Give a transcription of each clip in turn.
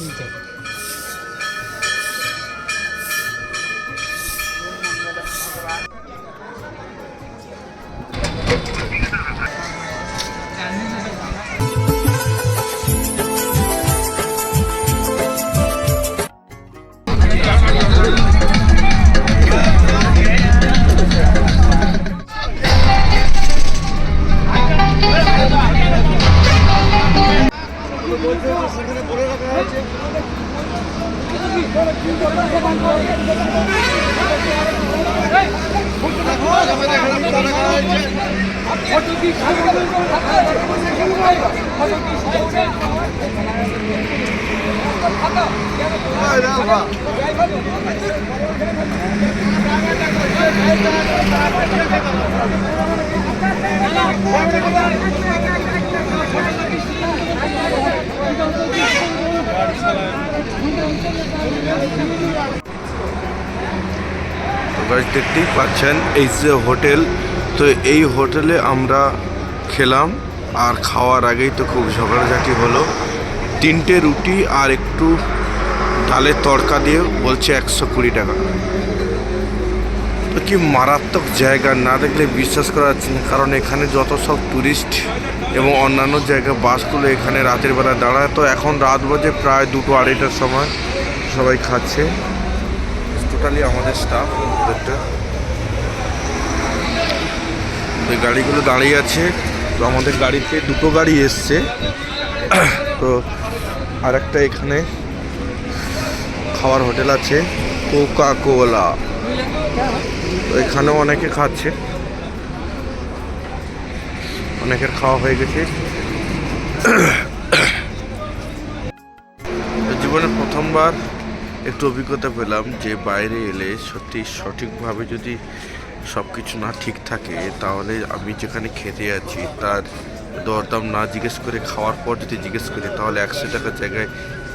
힘들고 তো guys দেখতেই পাচ্ছেন, এই যে হোটেল, তো এই হোটেলে আমরা খেলাম, আর খাওয়ার আগেই তো খুব ঝগড়াঝাটি হলো। তিনটে রুটি আর একটু ডালের তড়কা দিয়ে বলছে একশো কুড়ি টাকা। তো কি মারাত্মক জায়গা, না দেখলে বিশ্বাস করা যাচ্ছে না, কারণ এখানে যত সব ট্যুরিস্ট এবং অন্যান্য জায়গা বাসগুলো এখানে রাতের বেলা দাঁড়ায়। তো এখন রাত বাজে প্রায় দুটো আড়াইটার সময়। সবাই খাচ্ছে। টোটালি আমাদের স্টাফ ওদেরটা। গাড়িগুলো দাঁড়িয়ে আছে। তো আমাদের গাড়িতে দুটো গাড়ি এসছে। তো আর একটা এখানে খাওয়ার হোটেল আছে। কোকা কোলা তো এখানেও অনেকে খাচ্ছে। খাওয়া হয়ে গেছে। জীবনে প্রথমবার একটু অভিজ্ঞতা পেলাম যে বাইরে এলে সত্যি সঠিকভাবে যদি সব কিছু না ঠিক থাকে, তাহলে আমি যেখানে খেতে আছি তার দরদাম না জিজ্ঞেস করে খাওয়ার পর যদি জিজ্ঞেস করি, তাহলে একশো টাকার জায়গায়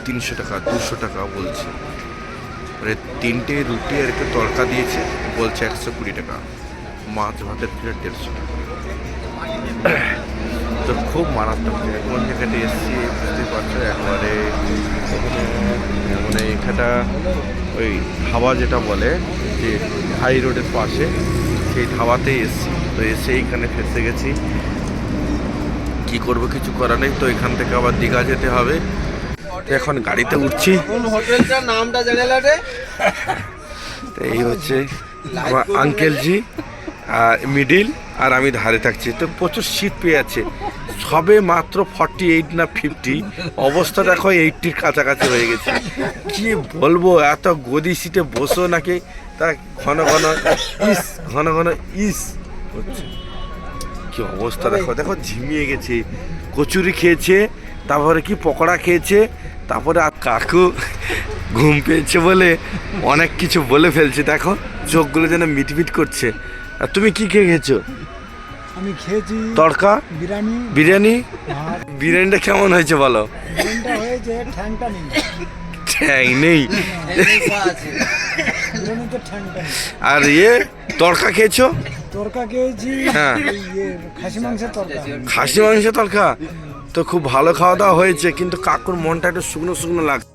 তিনশো টাকা, দুশো টাকা বলছে। মানে তিনটে রুটি আর একটু তড়কা দিয়েছে, বলছে একশো কুড়ি টাকা। মাছ, ভাতের প্লেট দেড়শো টাকা। তো খুব মারাত্মক। কোন জায়গাতে এসেছি বুঝতে পারছ একবারে মানে এখানটা ওই ধাবা যেটা বলে যে হাই রোডের পাশে সেই ধাবাতেই এসেছি। তো এসে এইখানে ফেসে গেছি। কি করব কিছু করার নেই। তো এখান থেকে আবার দীঘা যেতে হবে। এখন গাড়িতে উঠছি। হোটেলটার নামটা তো এই হচ্ছে আমার আঙ্কেলজি মিডিল আর আমি ধারে থাকছি। তো প্রচুর শীত পেয়ে আছে সবে মাত্র ফর্টি এইট না ফিফটি অবস্থা দেখো এইটটির কাছাকাছি হয়ে গেছে। কি বলব, এত গদি সিটে বসো নাকি? তা ঘন ঘন, ইস, ঘন ঘন, ইস হচ্ছে। কি অবস্থা দেখো দেখো ঝিমিয়ে গেছে। কচুরি খেয়েছে, তারপরে কি পকোড়া খেয়েছে, তারপরে আর কাকু ঘুম পেয়েছে বলে অনেক কিছু বলে ফেলছে। দেখো, চোখগুলো যেন মিটমিট করছে। আর তুমি কি খেয়ে খেয়েছো? আমি খেয়েছি তড়কা? বিরিয়ানি। বিরিয়ানি? বিরিয়ানিটা কেমন হয়েছে বলো? বিরিয়ানিটা হয়েছে ঠ্যাংটা নেই। ঠ্যাং নেই? আর ইয়ে তড়কা খেয়েছো? তরকা খেয়েছি। হ্যাঁ। খাসি মাংসের তরকা খাসি মাংস তড়কা? তো খুব ভালো খাওয়া দাওয়া হয়েছে কিন্তু কাকুর মনটা একটু শুকনো শুকনো লাগছে।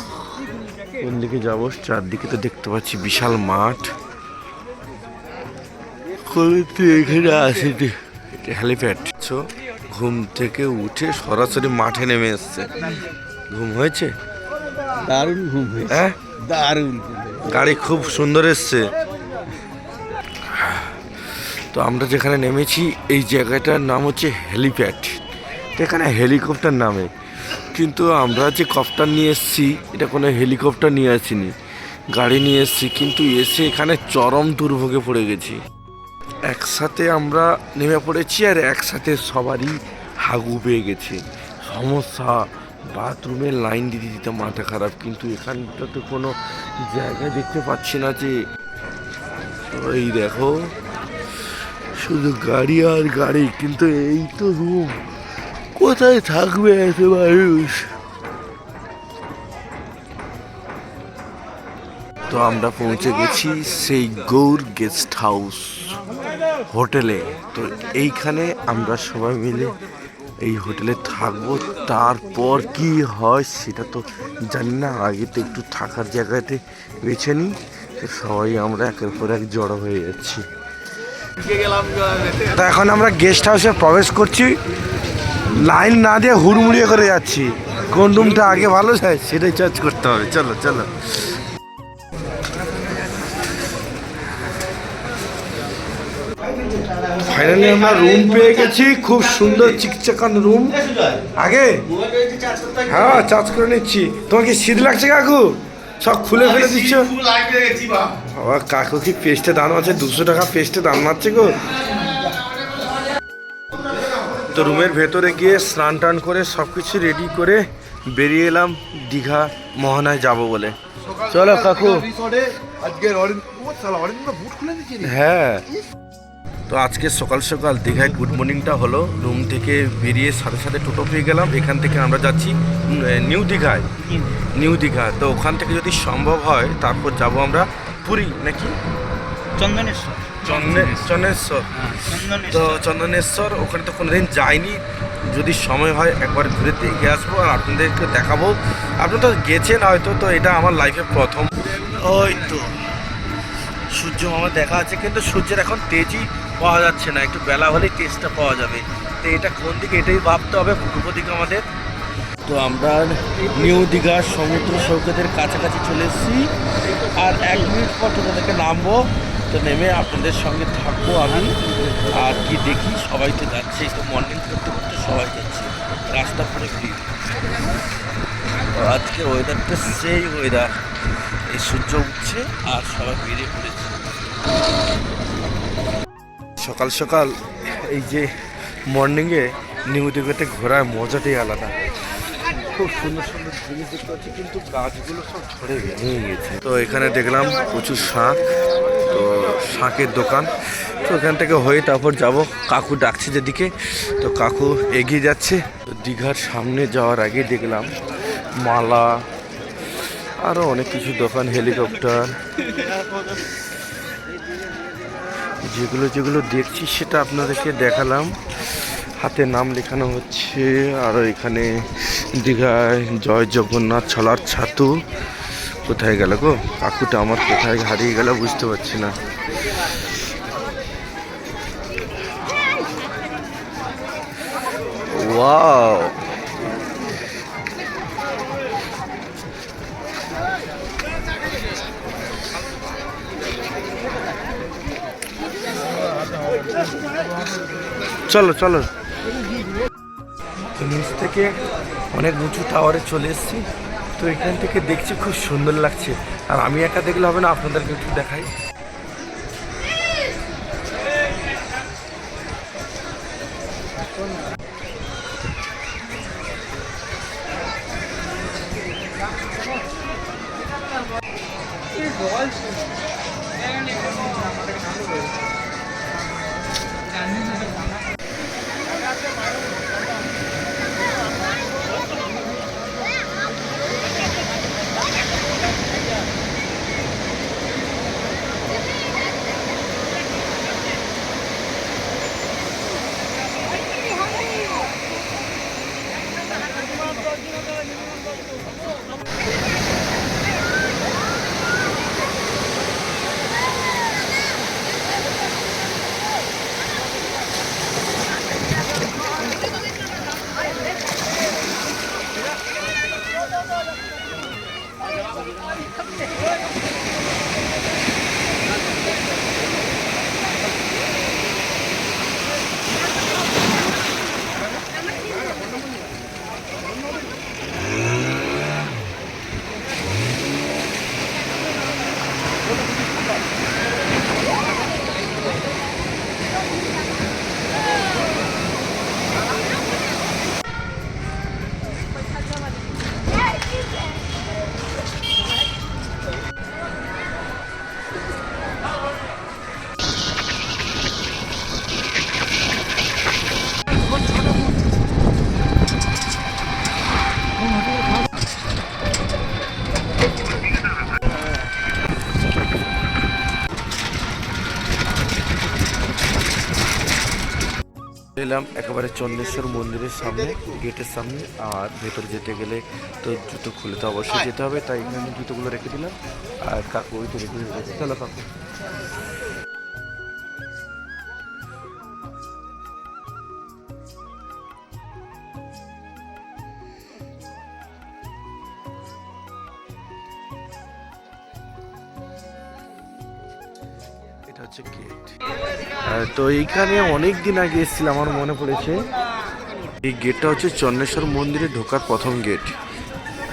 কোন দিকে যাব? চারদিকে তো দেখতে পাচ্ছি বিশাল মাঠ। এখানে আসেনি? এটা হেলিপ্যাড তো ঘুম থেকে উঠে সরাসরি মাঠে নেমে এসছে। ঘুম হয়েছে? দারুণ ঘুম হয়েছে। হ্যাঁ? দারুণ গাড়ি খুব সুন্দর এসছে। তো আমরা যেখানে নেমেছি এই জায়গাটার নাম হচ্ছে হেলিপ্যাড। এখানে হেলিকপ্টার নামে। কিন্তু আমরা যে কপ্টার নিয়ে এসেছি, এটা কোনো হেলিকপ্টার নিয়ে আসিনি। গাড়ি নিয়ে এসেছি, কিন্তু এসে এখানে চরম দুর্ভোগে পড়ে গেছি। একসাথে আমরা নেমে পড়েছি আর একসাথে সবারই হাগু পেয়ে গেছে। সমস্যা বাথরুমের লাইন দিতে দিতে মাথা খারাপ, কিন্তু এখানটাতে কোনো জায়গা দেখতে পাচ্ছি না যে ওই দেখো, শুধু গাড়ি আর গাড়ি, কিন্তু এই তো রুম কোথায় থাকবে এত মানুষ? তো আমরা পৌঁছে গেছি সেই গৌর গেস্ট হাউস হোটেলে। তো এইখানে আমরা সবাই মিলে এই হোটেলে থাকব। তারপর কি হয় সেটা তো জানি না। আগে তো একটু থাকার জায়গাতে বেছে নিই। তো সবাই আমরা একের পর এক জড়ো হয়ে যাচ্ছি। তো এখন আমরা গেস্ট হাউসে প্রবেশ করছি। লাইন না দিয়ে হুড়মুড়িয়ে করে যাচ্ছি। কোন রুমটা আগে ভালো যায় সেটাই চার্জ করতে হবে। চলো চলো। ফাইনালি আমরা রুম পেয়ে গেছি খুব সুন্দর চিকচাকান রুম আগে? হ্যাঁ চার্জ করে নিচ্ছি। তোমার কি শীত লাগছে কাকু? সব খুলে ফেলে দিচ্ছ। বাবা কাকু কি পেস্টে দাম আছে দুশো টাকা পেস্টে দাম মারছে গো। তো রুমের ভেতরে গিয়ে স্নান টান করে সব কিছু রেডি করে বেরিয়ে এলাম দীঘা মোহনায় যাব বলে। চলো কাকু। হ্যাঁ। তো আজকে সকাল সকাল দীঘায় গুড মর্নিংটা হলো। রুম থেকে বেরিয়ে সাথে সাথে টোটো পেয়ে গেলাম। এখান থেকে আমরা যাচ্ছি নিউ দীঘায়। নিউ দীঘা। তো ওখান থেকে যদি সম্ভব হয়, তারপর যাব আমরা পুরী, নাকি? চন্দনেশ্বর। চন্দনে চন্দ্রেশ্বর। তো চন্দনেশ্বর ওখানে তো কোনোদিন যাইনি। যদি সময় হয় একবার ঘুরে দেখে আসব আর আপনাদেরকে দেখাবো। আপনি তো গেছেন হয়তো তো এটা আমার লাইফে প্রথম। ওই তো সূর্য আমার দেখা আছে কিন্তু সূর্যের এখন তেজই পাওয়া যাচ্ছে না। একটু বেলা হলেই তেজটা পাওয়া যাবে। তো এটা কোন দিকে এটাই ভাবতে হবে পূর্ব দিকে আমাদের। তো আমরা নিউ দীঘার সমুদ্র সৈকতের কাছাকাছি চলে এসেছি। আর এক মিনিট পর থেকে নামবো। তো নেমে আপনাদের সঙ্গে থাকব আমি। আর কি দেখি, সবাই তো যাচ্ছে তো মর্নিং করতে করতে সবাই যাচ্ছে। রাস্তা পুরো ভিড়। আজকে ওয়েদারটা সেই ওয়েদার এই সূর্য উঠছে আর সবাই বেরিয়ে পড়েছে। সকাল সকাল এই যে মর্নিংয়ে নিউ দিঘাতে ঘোরার মজাটাই আলাদা। খুব সুন্দর সুন্দর জিনিস দেখতে পাচ্ছি, কিন্তু গাছগুলো সব ঝরে ভেঙে গেছে। তো এখানে দেখলাম প্রচুর শাঁখ। তো শাঁখের দোকান। তো ওখান থেকে হয়ে তারপর যাব। কাকু ডাকছে যেদিকে। তো কাকু এগিয়ে যাচ্ছে। দীঘার সামনে যাওয়ার আগে দেখলাম মালা আরও অনেক কিছু দোকান, হেলিকপ্টার। যেগুলো যেগুলো দেখছি সেটা আপনাদেরকে দেখালাম। হাতে নাম লেখানো হচ্ছে। আর এখানে দীঘায় জয় জগন্নাথ ছলার ছাতু। কোথায় গেল গো? কাকুটা আমার কোথায় হারিয়ে গেল বুঝতে পারছি না। ওয়াও চলো চলো। নিচ থেকে অনেক উঁচু টাওয়ারে চলে এসেছি। তো এখান থেকে দেখছি খুব সুন্দর লাগছে। আর আমি একা দেখলে হবে না, আপনাদেরকে একটু দেখাই। it's dolls. And it is not. এলাম একেবারে চন্দ্রেশ্বর মন্দিরের সামনে গেটের সামনে আর ভেতরে যেতে গেলে তো জুতো খুলে তো অবশ্যই যেতে হবে তাই এখানে জুতোগুলো রেখে দিলাম আর কাকু ওই তো রেখে দিলাম চলো কাকু। এটা হচ্ছে গেট তো এইখানে অনেক দিন আগে এসেছিলাম আমার মনে পড়েছে। এই গেটটা হচ্ছে চন্দ্রেশ্বর মন্দিরে ঢোকার প্রথম গেট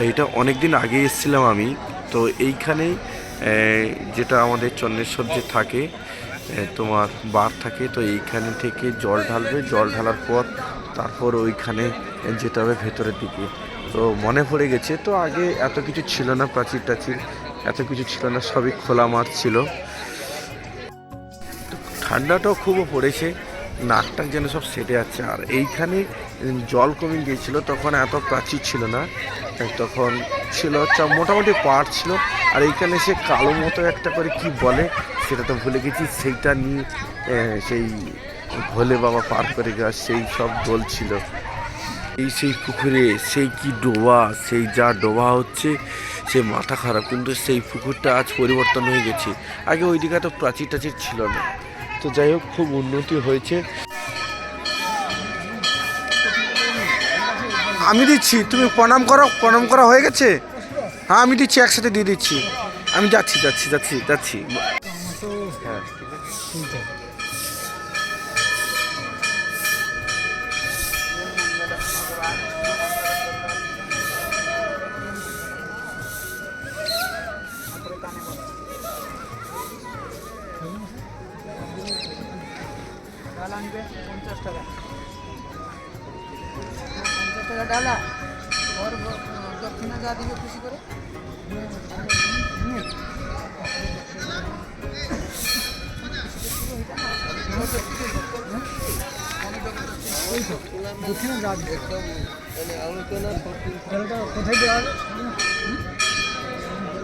এইটা অনেক দিন আগে এসেছিলাম আমি। তো এইখানেই আহ, যেটা আমাদের চন্দ্রেশ্বর যে থাকে তোমার বার থাকে তো এইখানে থেকে জল ঢালবে। জল ঢালার পর তারপর ওইখানে যেতে হবে ভেতরের দিকে। তো মনে পড়ে গেছে তো আগে এত কিছু ছিল না প্রাচীর টাচীর এত কিছু ছিল না সবই খোলা মাঠ ছিল। ঠান্ডাটাও খুবও পড়েছে নাকটাক যেন সব সেটে যাচ্ছে। আর এইখানে জল কমে গিয়েছিল তখন এত প্রাচীর ছিল না, তখন ছিল মোটামুটি পাড় ছিল। আর এইখানে সে কালো মতো একটা করে কি বলে, সেটা তো ভুলে গেছি, সেইটা নিয়ে সেই ভোলে বাবা পার করে গেছে সেই সব দোল ছিল। এই সেই পুকুরে, সেই কি ডোবা, সেই যা ডোবা হচ্ছে, সে মাথা খারাপ, কিন্তু সেই পুকুরটা আজ পরিবর্তন হয়ে গেছে। আগে ওই দিকে তো প্রাচীর টাচীর ছিল না। তো যাই হোক খুব উন্নতি হয়েছে। আমি দিচ্ছি তুমি প্রণাম করো প্রণাম করা হয়ে গেছে? হ্যাঁ আমি দিচ্ছি একসাথে দিয়ে দিচ্ছি। আমি যাচ্ছি যাচ্ছি যাচ্ছি যাচ্ছি। হ্যাঁ। ডালা নিবে পঞ্চাশ টাকা। পঞ্চাশ টাকা ডালা ওর দক্ষিণা যা দিবে খুশি করে। দক্ষিণা যা দিবে কোথায় দেওয়া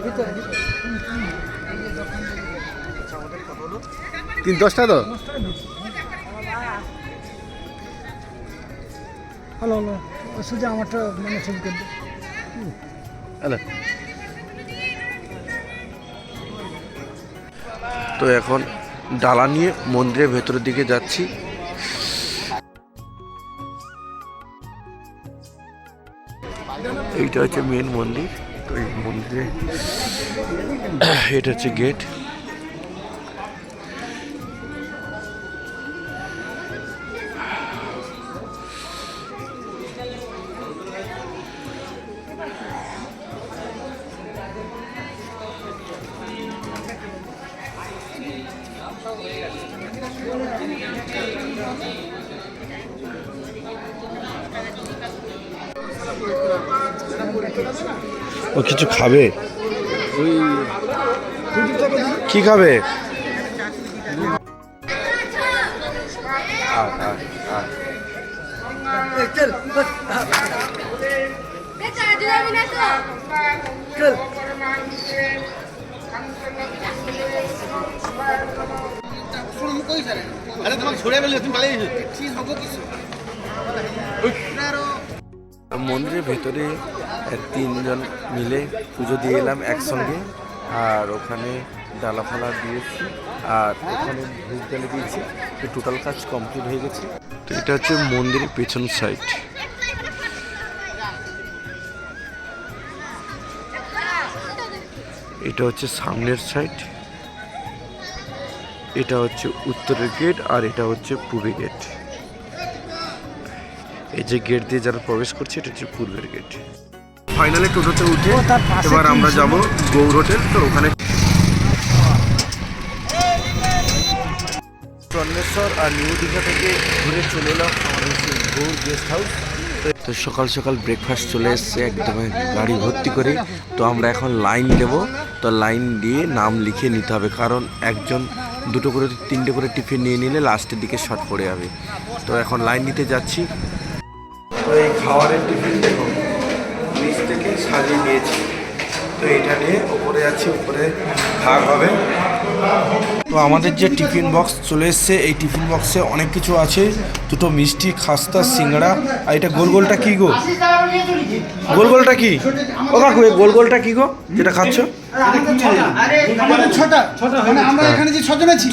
ভিতরে ভিতরে তিন দশটা তো হ্যালো হ্যালো শুধু আমারটা মানে ছবি করবে হ্যালো তো এখন ডালা নিয়ে মন্দিরের ভেতরের দিকে যাচ্ছি। এইটা হচ্ছে মেন মন্দির। তো এই মন্দিরে এটা হচ্ছে গেট ও কিছু খাবে? কি খাবে? আরে তোমাকে ছড়ে ফেললে তুমি পালিয়ে ঠিক হব কিছু? মন্দিরের ভেতরে তিনজন মিলে পুজো দিয়ে এলাম একসঙ্গে। আর ওখানে ডালা ফালা দিয়েছি, আর ওখানে ভোগ ডালে দিয়েছি। তো টোটাল কাজ কমপ্লিট হয়ে গেছে। তো এটা হচ্ছে মন্দিরের পেছন সাইড এটা হচ্ছে সামনের সাইড এটা হচ্ছে উত্তরের গেট আর এটা হচ্ছে পূর্বের গেট এই যে গেট দিয়ে যারা প্রবেশ করছে এটা হচ্ছে পূর্বের গেট ফাইনালি টোটোতে উঠে এবার আমরা যাব গৌর হোটেল তো ওখানে চন্দ্রেশ্বর আর নিউ দীঘা থেকে ঘুরে চলে এলাম আমাদের সেই গৌর গেস্ট হাউস তো সকাল সকাল ব্রেকফাস্ট চলে এসছে একদম গাড়ি ভর্তি করে। তো আমরা এখন লাইন দেব তো লাইন দিয়ে নাম লিখিয়ে নিতে হবে কারণ একজন দুটো করে তিনটে করে টিফিন নিয়ে নিলে লাস্টের দিকে শর্ট পড়ে যাবে। তো এখন লাইন নিতে যাচ্ছি। তো এই খাওয়ারের টিফিন দেখো নিচ থেকে সাজিয়ে দিয়েছি তো এটা নিয়ে ওপরে যাচ্ছি উপরে ভাগ হবে। তো আমাদের যে টিফিন বক্স চলে এসছে এই টিফিন বক্সে অনেক কিছু আছে। দুটো মিষ্টি খাস্তা সিঙ্গড়া। আর এটা গোল গোলটা কি গো? গোল গোলটা কি? ও কাকু এই গোল গোলটা কি গো? যেটা খাচ্ছ? ছটা। মানে আমরা এখানে যে ছজন আছি।